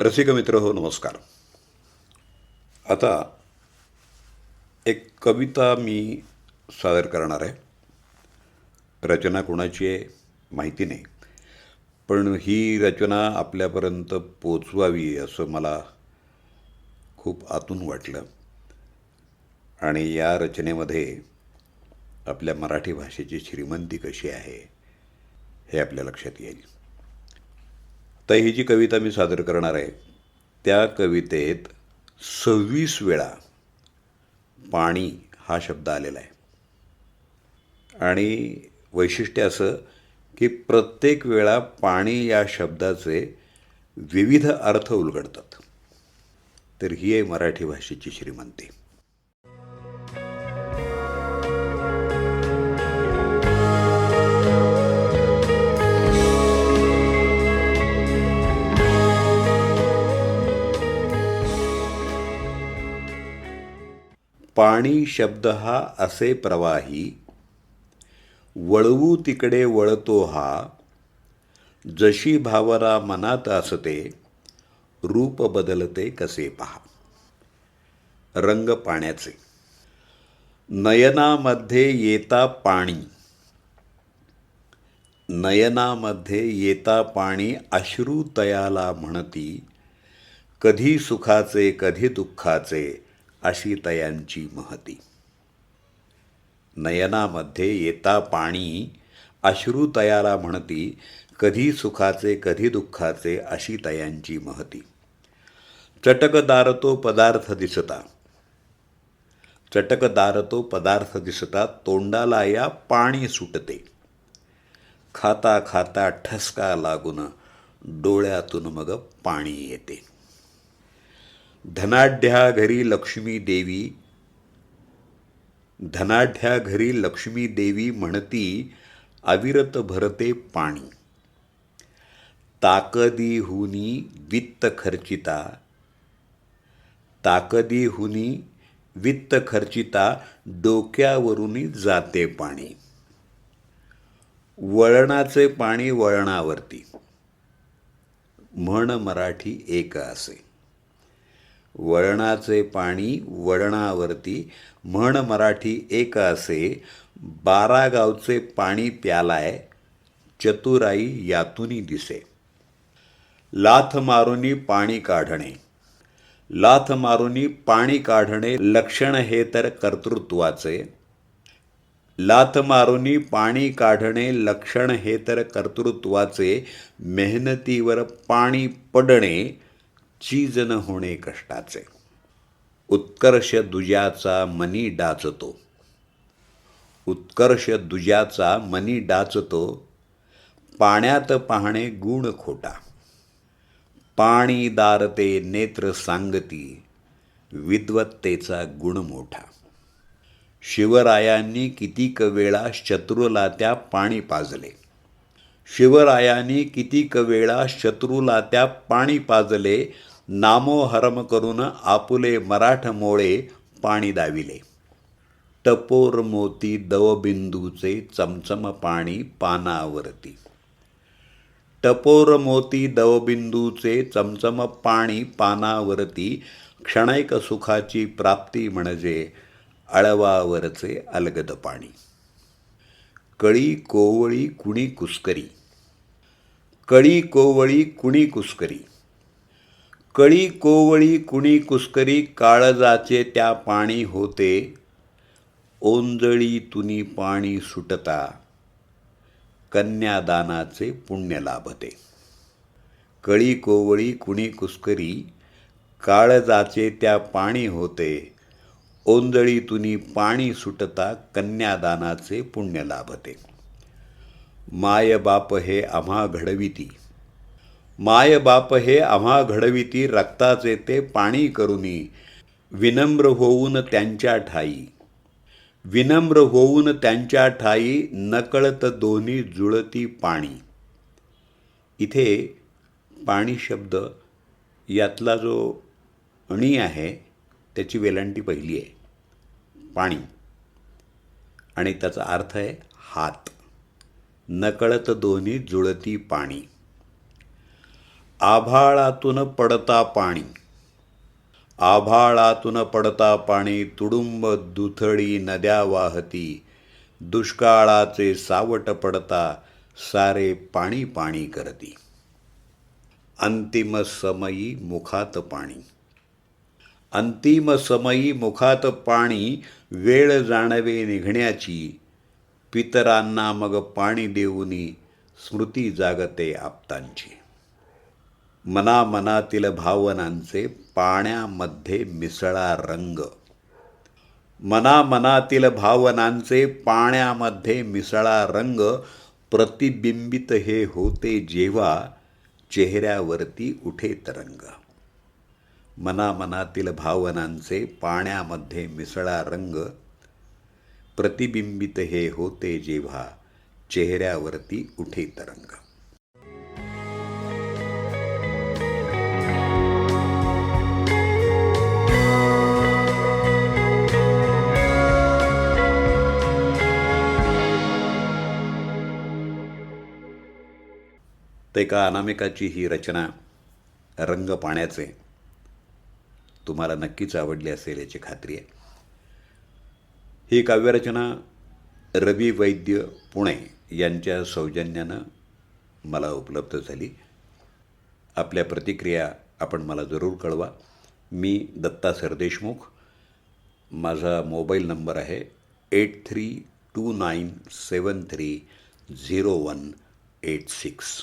रसिक मित्र हो नमस्कार. आता एक कविता मी सादर करणार आहे. रचना कोणाची आहे? माहिती नाही. पण ही रचना आपल्यापर्यंत पोचवावी असं मला खूप आतून वाटलं. आणि या रचनेमध्ये आपल्या मराठी भाषेची श्रीमंती कशी आहे हे आपल्या लक्षात येईल. तर ही जी कविता मी सादर करणार आहे त्या कवितेत सव्वीस वेळा पाणी हा शब्द आलेला आहे. आणि वैशिष्ट्य असं की प्रत्येक वेळा पाणी या शब्दाचे विविध अर्थ उलगडतात. तर ही आहे मराठी भाषेची श्रीमंती. पाणी शब्द हा असे प्रवाही वळवू तिकडे वळतो हा जशी भावरा मनात असते रूप बदलते कसे पहा. रंग पाण्याचे. नयनामध्ये येता पाणी. नयनामध्ये येता पाणी अश्रू तयाला म्हणती कधी सुखाचे कधी दुःखाचे अशी तयांची महती. नयनामध्ये येता पाणी अश्रू तयाला म्हणती कधी सुखाचे कधी दुःखाचे अशी तयांची महती. चटकदार तो पदार्थ दिसता. चटकदार तो पदार्थ दिसता तोंडाला या पाणी सुटते. खाता खाता ठसका लागून डोळ्यातून मग पाणी येते. धनाढ्या घरी लक्ष्मी देवी धनाढ्या घरी लक्ष्मी देवी म्हणती अविरत भरते पाणी. ताकदी हुनी वित्त खर्चिता ताकदी हुनी वित्त खर्चिता डोक्यावरूनही जाते पाणी. वळणाचे पाणी वळणावरती. म्हण मराठी एक असे. वळणाचे पाणी वळणावरती. म्हण मराठी एक असे बारा गावचे पाणी प्यालाय चतुराई यातूनी दिसे. लाथ मारुनी पाणी काढणे. लाथ मारुनी पाणी काढणे लक्षण हे तर कर्तृत्वाचे. लाथ मारुनी पाणी काढणे लक्षण हे तर कर्तृत्वाचे. मेहनतीवर पाणी पडणे चीज न होणे कष्टाचे. उत्कर्ष दुजाचा मनी डाचतो. उत्कर्ष दुजाचा मनी डाचतो. पाण्यात पाहणे गुण खोटा. पाणी दारते नेत्र सांगती विद्वत्तेचा गुण मोठा. शिवरायांनी कितीक वेळा शत्रूला त्या पाणी पाजले. शिवरायांनी कितीक वेळा शत्रूला त्या पाणी पाजले नामोहरम करून आपुले मराठमोळे पाणी दाविले. टपोर मोती दवबिंदूचे चमचम पाणी पानावरती. टपोर मोती दवबिंदूचे चमचम पाणी पानावरती क्षणैक सुखाची प्राप्ती म्हणजे अळवावरचे अलगद पाणी. कळी कोवळी कुणी कुस्करी. कळी कोवळी कुणी कुस्करी. कळी कोवळी कुणी कुस्करी काळजाचे त्या पाणी होते. ओंजळी तुनी पाणी सुटता. कन्यादानाचे पुण्य लाभते. कळी कोवळी कुणी कुस्करी काळजाचे त्या पाणी होते. ओंजळी तुनी पाणी सुटता कन्यादानाचे पुण्य लाभते. मायबाप हे आम्हा घडविती. माय बाप हे आम्हा घडविती रक्ताचे ते पाणी करुनी. विनम्र होऊन त्यांच्या ठाई. विनम्र होऊन त्यांच्या ठाई नकळत दोन्ही जुळती पाणी. इथे पाणी शब्द यातला जो अणी आहे त्याची वेलांटी पहिली आहे. पाणी. आणि त्याचा अर्थ आहे हात. नकळत दोन्ही जुळती पाणी. आभाळातून पडता पाणी. आभाळातून पडता पाणी तुडुंब दुथडी नद्या वाहती. दुष्काळाचे सावट पडता सारे पाणी पाणी करती. अंतिम समयी मुखात पाणी. अंतिम समयी मुखात पाणी वेळ जाणवे निघण्याची. पितरांना मग पाणी देऊनी स्मृती जागते आप्तांची. मनामनातील भावनांचे पाण्यामध्ये मिसळा रंग. मनामनातील भावनांचे पाण्यामध्ये मिसळा रंग प्रतिबिंबित हे होते जेव्हा चेहऱ्यावरती उठे तरंग. मनामनातील भावनांचे पाण्यामध्ये मिसळा रंग प्रतिबिंबित हे होते जेव्हा चेहऱ्यावरती उठे तरंग. तर एका अनामिकाची ही रचना रंग पाण्याचे तुम्हाला नक्कीच आवडली असेल याची खात्री आहे. ही काव्यरचना रवी वैद्य पुणे यांच्या सौजन्यानं मला उपलब्ध झाली. आपल्या प्रतिक्रिया आपण मला जरूर कळवा. मी दत्ता सरदेशमुख. माझा मोबाईल नंबर आहे eight three two nine seven three zero one eight six.